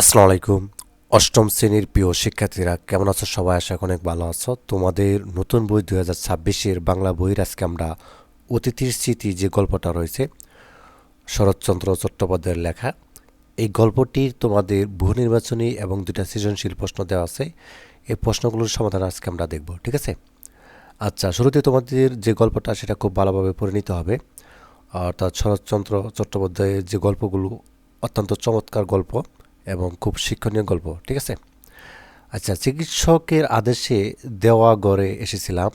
আসসালামু আলাইকুম অষ্টম শ্রেণির প্রিয় শিক্ষার্থীরা, কেমন আছো সবাই? করি অনেক ভালো আছো। তোমাদের নতুন বই দু হাজার ছাব্বিশের বাংলা বইয়ের আজকে আমরা অতিথির স্মৃতি যে গল্পটা রয়েছে, শরৎচন্দ্র চট্টোপাধ্যায়ের লেখা। এই গল্পটির তোমাদের বহু নির্বাচনী এবং দুটা সৃজনশীল প্রশ্ন দেওয়া আছে। এই প্রশ্নগুলোর সমাধান আজকে আমরা দেখব, ঠিক আছে? আচ্ছা শুরুতে তোমাদের যে গল্পটা, সেটা খুব ভালোভাবে পড়ে নিতে হবে। অর্থাৎ শরৎচন্দ্র চট্টোপাধ্যায়ের যে গল্পগুলো, অত্যন্ত চমৎকার গল্প। এবং খুব শিক্ষণীয় গল্প, ঠিক আছে? আচ্ছা চিকিৎসকের আদেশে দেওয়া গড়ে এসেছিলাম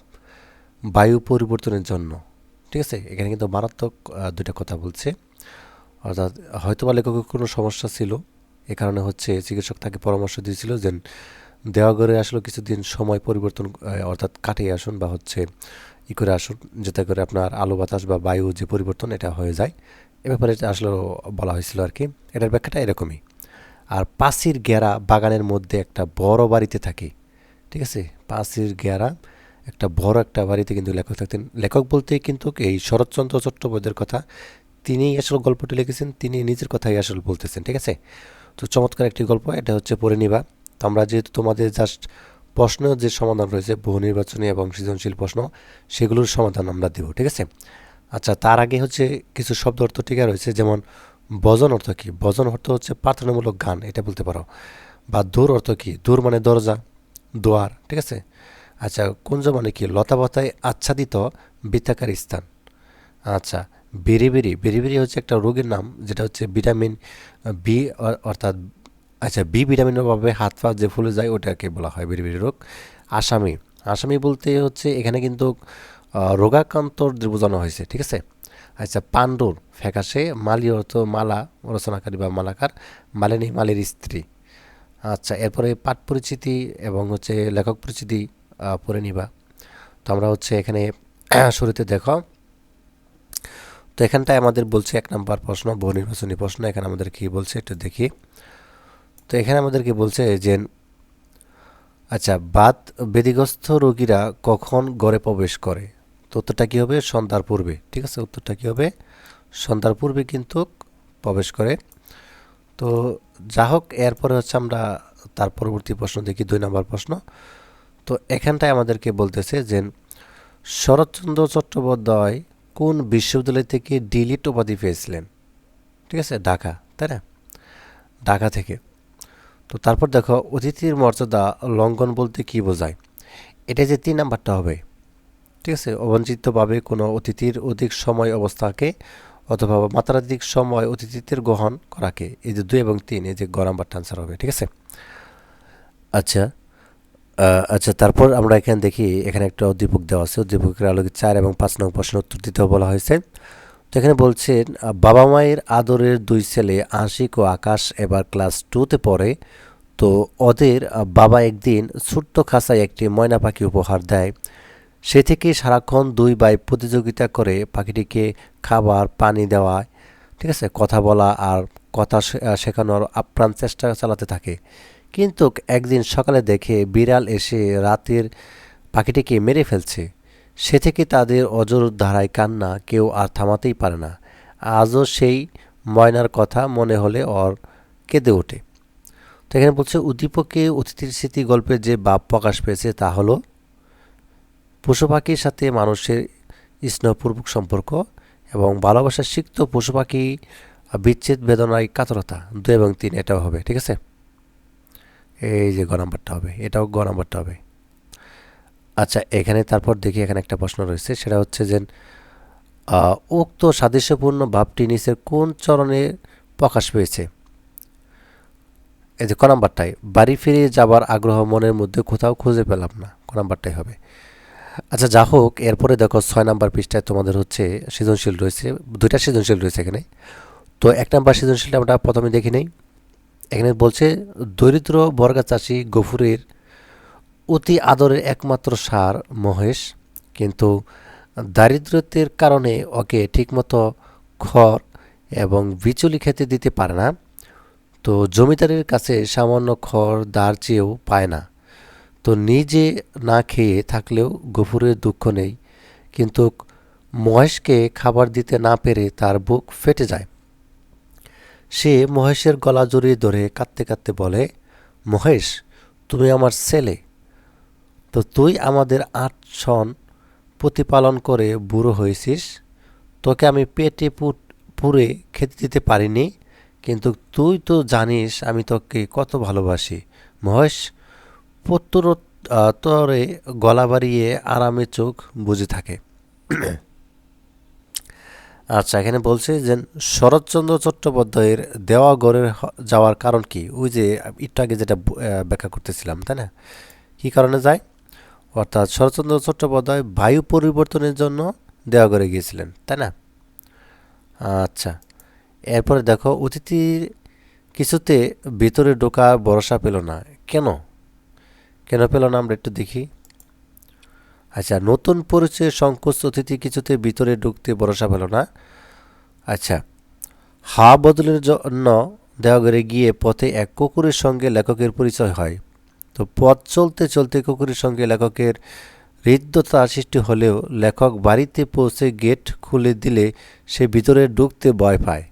বায়ু পরিবর্তনের জন্য, ঠিক আছে? এখানে কিন্তু মারাত্মক দুইটা কথা বলছে। অর্থাৎ হয়তো বা লেখকের কোনো সমস্যা ছিল, এ কারণে হচ্ছে চিকিৎসক তাকে পরামর্শ দিয়েছিল যে দেওয়াগড়ে আসলে কিছুদিন সময় পরিবর্তন অর্থাৎ কাটিয়ে আসুন বা হচ্ছে ই করে আসুন, যাতে করে আপনার আলো বাতাস বা বায়ু যে পরিবর্তন, এটা হয়ে যায়। এ ব্যাপারে আসলে বলা হয়েছিল আর কি। এটার ব্যাখ্যাটা এরকমই। আর পাঁচির গেরা বাগানের মধ্যে একটা বড় বাড়িতে থাকে। ঠিক আছে? পাঁচির গেরা একটা বড় একটা বাড়িতে কিন্তু লেখক থাকতেন। লেখক বলতে কিন্তু এই শরৎচন্দ্র চট্টোপাধ্যায়ের কথা। তিনি আসলে গল্পটি লিখেছেন, তিনি নিজের কথাই আসলে বলতেছেন। ঠিক আছে? তো চমৎকার একটি গল্প, এটা হচ্ছে পড়ে নিবা। তো আমরা যেহেতু তোমাদের জাস্ট প্রশ্ন, যে সমাধান রয়েছে, বহু নির্বাচনী এবং সৃজনশীল প্রশ্ন, সেগুলোর সমাধান আমরা দেব। ঠিক আছে? আচ্ছা তার আগে হচ্ছে কিছু শব্দ অর্থ টিকা রয়েছে, যেমন ভজন অর্থ কী? ভজন অর্থ হচ্ছে প্রার্থনামূলক গান এটা বলতে পারো। বা দূর অর্থ কী? দূর মানে দরজা দোয়ার ঠিক আছে? আচ্ছা কুঞ্জ মানে কি? লতাপাতায় আচ্ছাদিত বৃত্তাকার স্থান। আচ্ছা বিরিবিরি বিরিবিরি হচ্ছে একটা রোগের নাম যেটা হচ্ছে ভিটামিন বি অর্থাৎ আচ্ছা বি ভিটামিনের অভাবে হাত পা যে ফুলে যায় ওটাকে বলা হয় বিরিবিরি রোগ। আসামি আসামি বলতে হচ্ছে এখানে কিন্তু আহ, রোগাক্রান্তদের বোঝানো হয়েছে ঠিক আছে? আচ্ছা পাণ্ডুর ফ্যাকাশে মালি অর্থ মালা, রচনাকারী বা মালাকার মালিনী মালির স্ত্রী। আচ্ছা এরপরে পাঠ পরিচিতি এবং হচ্ছে লেখক পরিচিতি পড়ে নিবা। তো আমরা হচ্ছে এখানে শুরুতে দেখো। তো এখানটায় আমাদের বলছে এক নম্বর প্রশ্ন, বহু নির্বাচনী প্রশ্ন, এখানে আমাদের কি বলছে একটু দেখি। তো এখানে আমাদেরকে বলছে যে আচ্ছা বাত বেদিগ্রস্ত রোগীরা কখন গড়ে প্রবেশ করে? তো উত্তরটা কী হবে? সন্ধ্যার পূর্বে। ঠিক আছে? উত্তরটা কী হবে? সন্ধ্যার পূর্বে কিন্তু প্রবেশ করে। তো যা হোক, এরপরে হচ্ছে আমরা তার পরবর্তী প্রশ্ন দেখি, দুই নম্বর প্রশ্ন। তো এখানটায় আমাদেরকে বলতেছে যে, শরৎচন্দ্র চট্টোপাধ্যায় কোন বিশ্ববিদ্যালয় থেকে ডিলিট উপাধি পেয়েছিলেন? ঠিক আছে? ঢাকা, তাই না? ঢাকা থেকে। তো তারপর দেখো, অতিথির মর্যাদা লঙ্ঘন বলতে কি বোঝায়? এটা যে তিন নাম্বারটা হবে। ঠিক আছে? অবঞ্চিতভাবে কোনো অতিথির অধিক সময় অবস্থাকে অথবা মাত্রাধিক সময় অতিথিত্বের গ্রহণ করাকে এই যে দুই এবং তিন, এই যে গ নাম্বারটা আনসার হবে, ঠিক আছে? আচ্ছা আচ্ছা তারপর আমরা এখানে দেখি, এখানে একটা উদ্দীপক দেওয়া আছে। উদ্দীপকের আলোকে চার এবং পাঁচ নং প্রশ্ন উত্তর দিতে বলা হয়েছে। তো এখানে বলছেন, বাবা মায়ের আদরের দুই ছেলে আশিক ও আকাশ এবার ক্লাস টুতে পড়ে। তো ওদের বাবা একদিন ছোট্ট খাসায় একটি ময়না পাখি উপহার দেয়। সে থেকে সারাক্ষণ দুই ভাই প্রতিযোগিতা করে পাখিটিকে খাবার, পানি দেওয়া, ঠিক আছে, কথা বলা আর কথা শেখানোর আপ্রাণ চেষ্টা চালাতে থাকে। কিন্তু একদিন সকালে দেখে বিড়াল এসে রাতের পাখিটিকে মেরে ফেলছে। সে থেকে তাদের অজর ধারায় কান্না কেউ আর থামাতেই পারে না। আজও সেই ময়নার কথা মনে হলে ওর কেঁদে ওঠে। তো এখানে বলছে, উদ্দীপকে অতিথির স্মৃতি গল্পের যে বাপ প্রকাশ পেয়েছে তা হলো পশু পাখির সাথে মানুষের স্নেহপূর্বক সম্পর্ক এবং ভালোবাসা সিক্ত পশু পাখি বিচ্ছেদ, বেদনায় কাতরতা দুই এবং তিন, এটাও হবে, ঠিক আছে? এই যে গ নাম্বারটা হবে, এটাও গ নাম্বারটা হবে। আচ্ছা এখানে তারপর দেখি এখানে একটা প্রশ্ন রয়েছে, সেটা হচ্ছে যে উক্ত সাদৃশ্যপূর্ণ ভাবটি নিচের কোন চরণে প্রকাশ পেয়েছে? এই যে ক নাম্বারটাই বাড়ি ফিরে যাবার আগ্রহ মনের মধ্যে কোথাও খুঁজে পেলাম না, ক নাম্বারটাই হবে। আচ্ছা যা হোক, এরপরে দেখো ছয় নাম্বার পৃষ্ঠায় তোমাদের হচ্ছে সৃজনশীল রয়েছে, দুইটা সৃজনশীল রয়েছে এখানে। তো এক নাম্বার সৃজনশীলটা আমরা প্রথমে দেখি নেই। এখানে বলছে, দরিদ্র বর্গা চাষি গফুরের অতি আদরের একমাত্র সার মহেশ, কিন্তু দারিদ্রতের কারণে ওকে ঠিকমতো খড় এবং বিচুলি খেতে দিতে পারে না। তো জমিদারের কাছে সামান্য খড় দাঁড় চেয়েও পায় না। তো নিজে না খেয়ে থাকলেও গফুরের দুঃখ নেই। কিন্তু মহেশকে খাবার দিতে না পেরে তার বুক ফেটে যায়। সে মহেশের গলা জড়িয়ে ধরে কাঁদতে কাঁদতে বলে, মহেশ, তুমি আমার ছেলে। তো তুই আমাদের আট সন প্রতিপালন করে বুড়ো হয়েছিস। তোকে আমি পেটে পুরে খেতে দিতে পারিনি। কিন্তু তুই তো জানিস আমি তোকে কত ভালোবাসি। মহেশ পুত্র গলা বাড়িয়ে আরামে চোখ বুঝে থাকে। আচ্ছা এখানে বলছে যে শরৎচন্দ্র চট্টোপাধ্যায়ের দেওয়া গড়ের হ- যাওয়ার কারণ কি? ওই যে একটু আগে যেটা ব্যাখ্যা করতেছিলাম, তাই না? কী কারণে যায়? অর্থাৎ শরৎচন্দ্র চট্টোপাধ্যায় বায়ু পরিবর্তনের জন্য দেওয়াগড়ে গিয়েছিলেন, তাই না? আচ্ছা এরপরে দেখো, অতিথির কিছুতে ভিতরে ঢোকা ভরসা পেল না। কেন? কেন পেল না আমরা একটু দেখি। আচ্ছা নতুন পরিচয় সংকোচ অতিথি কিছুতে ভিতরে ঢুকতে ভরসা পেল না। আচ্ছা হা বদলের জন্য দেওয়াগড়ে গিয়ে পথে এক কুকুরের সঙ্গে লেখকের পরিচয় হয়। তো পথ চলতে চলতে কুকুরের সঙ্গে লেখকের হৃদ্যতা সৃষ্টি হলেও লেখক বাড়িতে পৌঁছে গেট খুলে দিলে সে ভিতরে ঢুকতে ভয় পায়।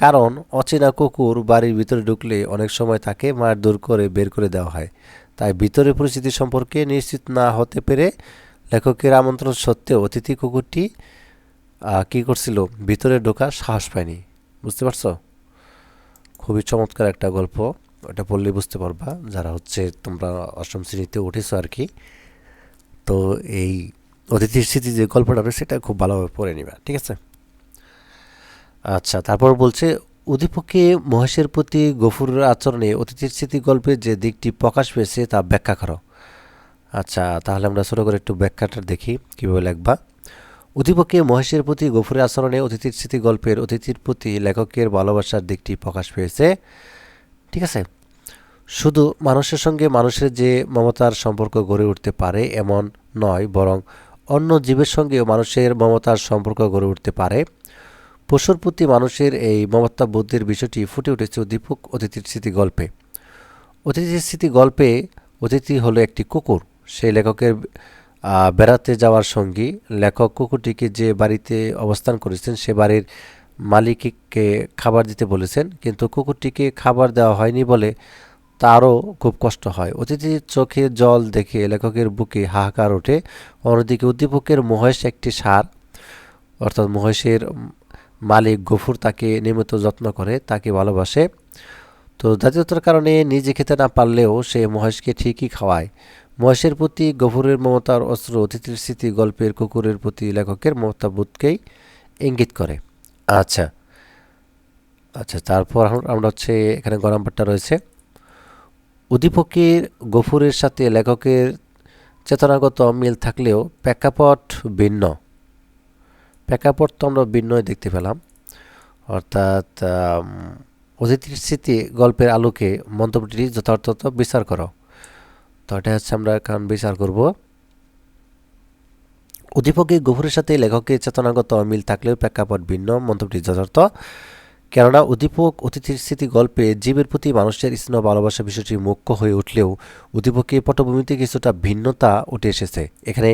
কারণ অচেনা কুকুর বাড়ির ভিতরে ঢুকলে অনেক সময় তাকে মার মারধর করে বের করে দেওয়া হয়। তাই ভিতরে পরিস্থিতি সম্পর্কে নিশ্চিত না হতে পেরে লেখকের আমন্ত্রণ সত্ত্বেও অতিথি কুকুরটি কী করছিল? ভিতরে ঢোকার সাহস পায়নি। বুঝতে পারছ? খুবই চমৎকার একটা গল্প। ওটা পড়লে বুঝতে পারবা যারা হচ্ছে তোমরা অষ্টম শ্রেণীতে উঠেছো আর কি। তো এই অতিথির স্মৃতি যে গল্পটা সেটা খুব ভালোভাবে পড়ে নিবা, ঠিক আছে? আচ্ছা তারপর বলছে উদ্দীপকে মহেশের প্রতি গফুরের আচরণে অতিথির স্মৃতি গল্পের যে দিকটি প্রকাশ পেয়েছে তা ব্যাখ্যা করো। আচ্ছা তাহলে আমরা ছোটো করে একটু ব্যাখ্যাটা দেখি, কীভাবে লিখবা? উদ্দীপকে মহেশের প্রতি গফুরের আচরণে অতিথির স্মৃতি গল্পের অতিথির প্রতি লেখকের ভালোবাসার দিকটি প্রকাশ পেয়েছে। ঠিক আছে? শুধু মানুষের সঙ্গে মানুষের যে মমতার সম্পর্ক গড়ে উঠতে পারে এমন নয়, বরং অন্য জীবের সঙ্গেও মানুষের মমতার সম্পর্ক গড়ে উঠতে পারে। পশুর প্রতি মানুষের এই মমতা বুদ্ধির বিষয়টি ফুটে উঠেছে উদ্দীপক অতিথির স্মৃতি গল্পে। অতিথির স্মৃতি গল্পে অতিথি হলো একটি কুকুর। সেই লেখকের বেড়াতে যাওয়ার সঙ্গী। লেখক কুকুরটিকে যে বাড়িতে অবস্থান করেছেন, সে বাড়ির মালিককে খাবার দিতে বলেছেন, কিন্তু কুকুরটিকে খাবার দেওয়া হয়নি বলে তারও খুব কষ্ট হয়। অতিথির চোখে জল দেখে লেখকের বুকে হাহাকার ওঠে। অন্যদিকে উদ্দীপকের মহেশ একটি সার, অর্থাৎ মহেশের মালিক গফুর তাকে নিয়মিত যত্ন করে, তাকে ভালোবাসে। তো জাতীয়তার কারণে নিজে খেতে না পারলেও সে মহেশকে ঠিকই খাওয়ায়। মহেশের প্রতি গফুরের মমতার অস্ত্র, অতিথির স্মৃতি, গল্পের, কুকুরের প্রতি লেখকের মমতাবোধকেই ইঙ্গিত করে। আচ্ছা। আচ্ছা তারপর আম- আমরা হচ্ছে এখানে গ নাম্বারটা রয়েছে। উদ্দীপকের, গফুরের সাথে লেখকের চেতনাগত মিল থাকলেও প্রেক্ষাপট ভিন্ন। প্রেক্ষাপট তো আমরা ভিন্নই দেখতে পেলাম। অর্থাৎ অতিথির স্মৃতি গল্পের আলোকে মন্তব্যটি যথার্থত বিচার করো। তো এটা হচ্ছে আমরা এখন বিচার করব। উদ্দীপকে গভুরের সাথে লেখকের চেতনাগত মিল থাকলেও প্রেক্ষাপট ভিন্ন, মন্তব্যটি যথার্থ। কেননা উদ্দীপক অতিথির স্মৃতি গল্পে জীবের প্রতি মানুষের স্নেহ ভালোবাসা বিষয়টি মুখ্য হয়ে উঠলেও উদ্দীপকের পটভূমিতে কিছুটা ভিন্নতা উঠে এসেছে। এখানে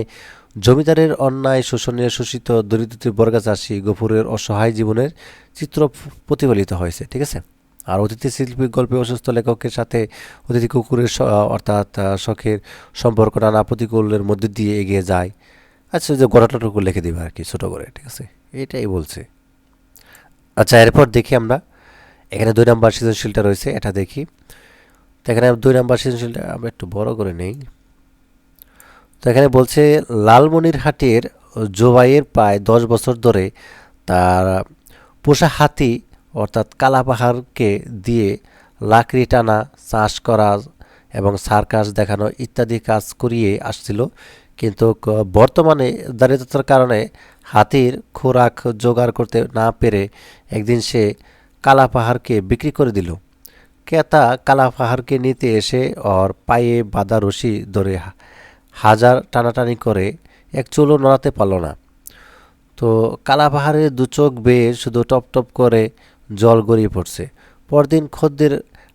জমিদারের অন্যায় শোষণের শোষিত দরিদ্রদের বর্গা চাষি গফুরের অসহায় জীবনের চিত্র প্রতিফলিত হয়েছে, ঠিক আছে? আর অতিথি শিল্পী গল্পে অসুস্থ লেখকের সাথে অতিথি কুকুরের অর্থাৎ শখের সম্পর্ক নানা প্রতিকূলের মধ্যে দিয়ে এগিয়ে যায়। আচ্ছা যে গোড়াটাটুকু লিখে দেবে আর কি, ছোটো করে, ঠিক আছে? এটাই বলছে। আচ্ছা এরপর দেখি আমরা। এখানে দুই নাম্বার সৃজনশীলটা রয়েছে, এটা দেখি। তো এখানে দুই নাম্বার সৃজনশীলটা আমরা একটু বড় করে নেই। তো এখানে বলছে, লালমনিরহাটের জোবাইয়ের প্রায় দশ বছর ধরে তার পোষা হাতি, অর্থাৎ কালাপাহাড়কে দিয়ে লাকড়ি টানা, চাষ করা এবং সার্কাস দেখানো ইত্যাদি কাজ করিয়ে আসছিল। কিন্তু বর্তমানে দারিদ্রতার কারণে হাতির খোরাক জোগাড় করতে না পেরে একদিন সে কালাপাহাড়কে বিক্রি করে দিল। ক্রেতা কালাপাহাড়কে নিতে এসে ওর পায়ে বাঁধা রশি ধরে হাজার টানাটানি করে এক চুলও নড়াতে পারল না। তো কালা পাহাড়ের দু চোখ বেয়ে শুধু টপ টপ করে জল গড়িয়ে পড়ছে। পরদিন খদ্দের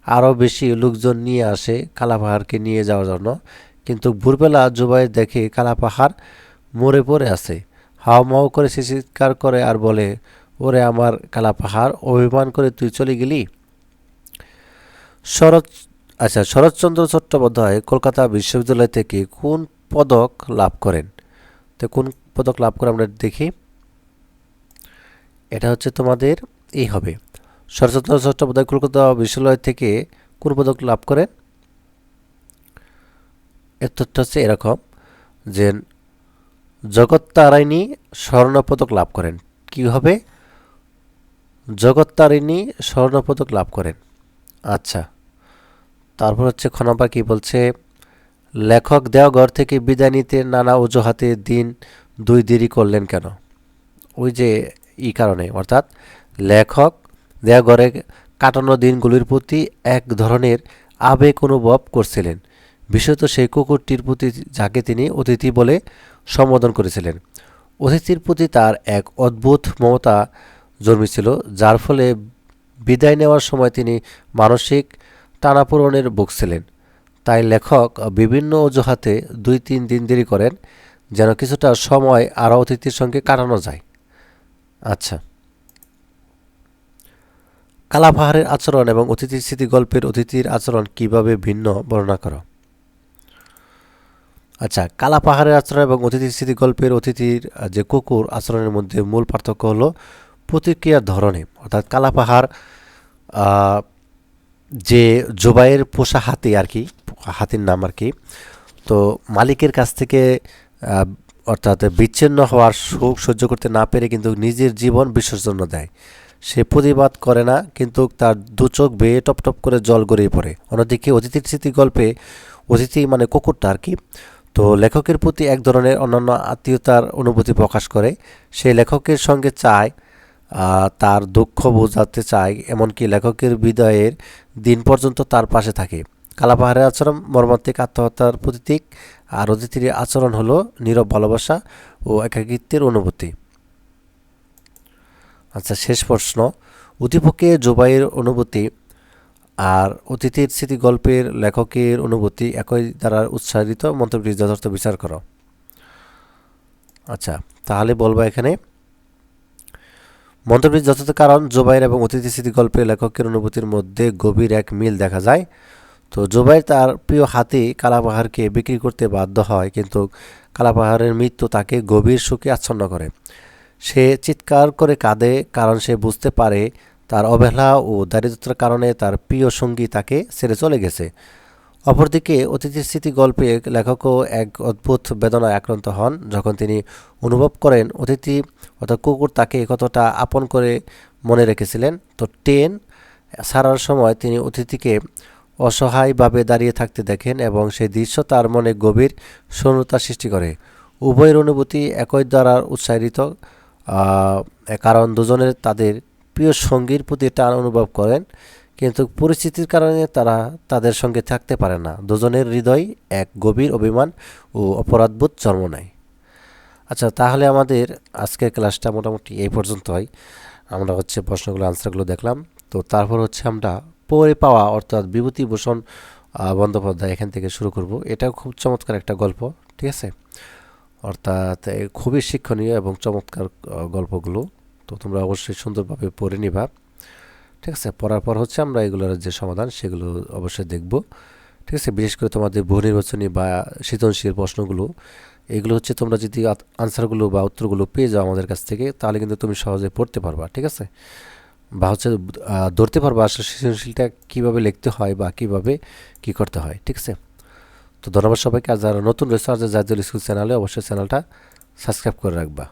আরও বেশি লোকজন নিয়ে আসে কালাপাহাড়কে নিয়ে যাওয়ার জন্য। কিন্তু ভোরবেলা জুবাই দেখে কালাপাহাড় মরে পড়ে আছে। হাও মাও করে সে চিৎকার করে আর বলে, ওরে আমার কালাপাহাড়, অভিমান করে তুই চলে গেলি? শরৎ আচ্ছা শরৎচন্দ্র চট্টোপাধ্যায় কলকাতা বিশ্ববিদ্যালয় থেকে কোন পদক লাভ করেন? তো কোন পদক লাভ করে আমরা দেখি। এটা হচ্ছে তোমাদের, এই হবে। শরৎচন্দ্র চট্টোপাধ্যায় কলকাতা বিশ্ববিদ্যালয় থেকে কোন পদক লাভ করেন এর তথ্য হচ্ছে এরকম যে জগত্তারিণী স্বর্ণপদক লাভ করেন। কি হবে? জগত্তারিণী স্বর্ণপদক লাভ করেন। আচ্ছা। তারপর হচ্ছে খ নম্বর কি বলছে, লেখক দেওঘর থেকে বিদায় নিতে নানা অজুহাতে দিন দুই দেরি করলেন কেন? ওই যে ই কারণে, অর্থাৎ লেখক দেওঘরে কাটানো দিনগুলির প্রতি এক ধরনের আবেগ অনুভব করছিলেন। বিশেষত সেই কুকুরটির প্রতি যাকে তিনি অতিথি বলে সম্বোধন করেছিলেন। অতিথির প্রতি তার এক অদ্ভুত মমতা জন্মেছিল, যার ফলে বিদায় নেওয়ার সময় তিনি মানসিক টানাপোড়নের ভুগছিলেন তাই লেখক বিভিন্ন অজুহাতে দুই তিন দিন দেরি করেন, যেন কিছুটা সময় আরও অতিথির সঙ্গে কাটানো যায়। আচ্ছা। কালা পাহাড়ের আচরণ এবং অতিথির স্মৃতি গল্পের অতিথির আচরণ কীভাবে ভিন্ন বর্ণনা করো? আচ্ছা কালা পাহাড়ের আচরণ এবং অতিথির স্মৃতি গল্পের অতিথির যে কুকুর আচরণের মধ্যে মূল পার্থক্য হলো প্রতিক্রিয়ার ধরনে। অর্থাৎ কালা পাহাড় যে জোবাইয়ের পোষা হাতি আর কি, হাতির নাম আর কি, তো মালিকের কাছ থেকে অর্থাৎ বিচ্ছিন্ন হওয়ার শোক সহ্য করতে না পেরে কিন্তু নিজের জীবন বিসর্জন দেয়। সে প্রতিবাদ করে না, কিন্তু তার দু চোখ বেয়ে টপ টপ করে জল গড়িয়ে পড়ে। অন্যদিকে অতিথির স্মৃতি গল্পে অতিথি মানে কুকুরটা আর কি, তো লেখকের প্রতি এক ধরনের অন্যান্য আত্মীয়তার অনুভূতি প্রকাশ করে। সে লেখকের সঙ্গে চায় তার দুঃখ বোঝাতে চায়, এমনকি লেখকের বিদায়ের দিন পর্যন্ত তার পাশে থাকে। কালাপাহাড়ের আচরণ, মর্মান্তিক আত্মহত্যার প্রতীক, আর অতিথির আচরণ হলো নীরব ভালোবাসা ও একাকিত্বের অনুভূতি। আচ্ছা শেষ প্রশ্ন। উদ্দীপকে জোবাইয়ের অনুভূতি আর অতিথির স্মৃতি গল্পের লেখকের অনুভূতি একই দ্বারা উৎসাহিত মন্তব্যটি যথার্থ বিচার করো। আচ্ছা তাহলে বলব এখানে মন্তব্যের যথার্থ কারণ জোবাইর এবং অতিথি স্মৃতি গল্পের লেখকের অনুভূতির মধ্যে গভীর এক মিল দেখা যায়। তো জোবাইর তার প্রিয় হাতি কালাপাহাড়কে বিক্রি করতে বাধ্য হয়, কিন্তু কালাপাহাড়ের মৃত্যু তাকে গভীর সুখে আচ্ছন্ন করে। সে চিৎকার করে কাঁদে, কারণ সে বুঝতে পারে তার অবহেলা ও দারিদ্রতার কারণে তার প্রিয় সঙ্গী তাকে ছেড়ে চলে গেছে। অপরদিকে অতিথির স্মৃতি গল্পে লেখকও এক অদ্ভুত বেদনায় আক্রান্ত হন। যখন তিনি অনুভব করেন অতিথি অর্থাৎ কুকুর তাকে কতটা আপন করে মনে রেখেছিলেন, তো টেন সারার সময় তিনি অতিথিকে অসহায়ভাবে দাঁড়িয়ে থাকতে দেখেন এবং সেই দৃশ্য তার মনে গভীর শূন্যতা সৃষ্টি করে। উভয়ের অনুভূতি একই দ্বারা উৎসাহিত কারণ দুজনের তাদের প্রিয় সঙ্গীর প্রতি টান অনুভব করেন। কিন্তু পরিস্থিতির কারণে তারা তাদের সঙ্গে থাকতে পারে না। দুজনের হৃদয় এক গভীর অভিমান ও অপরাধবোধ জন্ম নেয়। আচ্ছা তাহলে আমাদের আজকের ক্লাসটা মোটামুটি এই পর্যন্ত হয়। আমরা হচ্ছে প্রশ্নগুলো, আনসারগুলো দেখলাম। তো তারপর হচ্ছে আমরা পরে পাওয়া অর্থাৎ বিভূতিভূষণ বন্দ্যোপাধ্যায় এখান থেকে শুরু করব। এটাও খুব চমৎকার একটা গল্প, ঠিক আছে? অর্থাৎ খুবই শিক্ষণীয় এবং চমৎকার গল্পগুলো। তো তোমরা অবশ্যই সুন্দরভাবে পড়ে নিবা। ঠিক আছে? পড়ার পর হচ্ছে আমরা এগুলোর যে সমাধান সেগুলো অবশ্যই দেখব। ঠিক আছে? বিশেষ করে তোমাদের বহু নির্বাচনী বা সৃজনশীল প্রশ্নগুলো, এগুলো হচ্ছে তোমরা যদি আনসারগুলো বা উত্তরগুলো পেয়ে যাও আমাদের কাছ থেকে, তাহলে কিন্তু তুমি সহজে পড়তে পারবা, ঠিক আছে? বা হচ্ছে ধরতে পারবা আসলে সৃজনশীলটা কীভাবে লিখতে হয় বা কীভাবে কী করতে হয়, ঠিক আছে? তো ধন্যবাদ সবাইকে। আর যারা নতুন রয়েছে, আর জাতীয় স্কুল চ্যানেলে, অবশ্যই চ্যানেলটা সাবস্ক্রাইব করে রাখবা।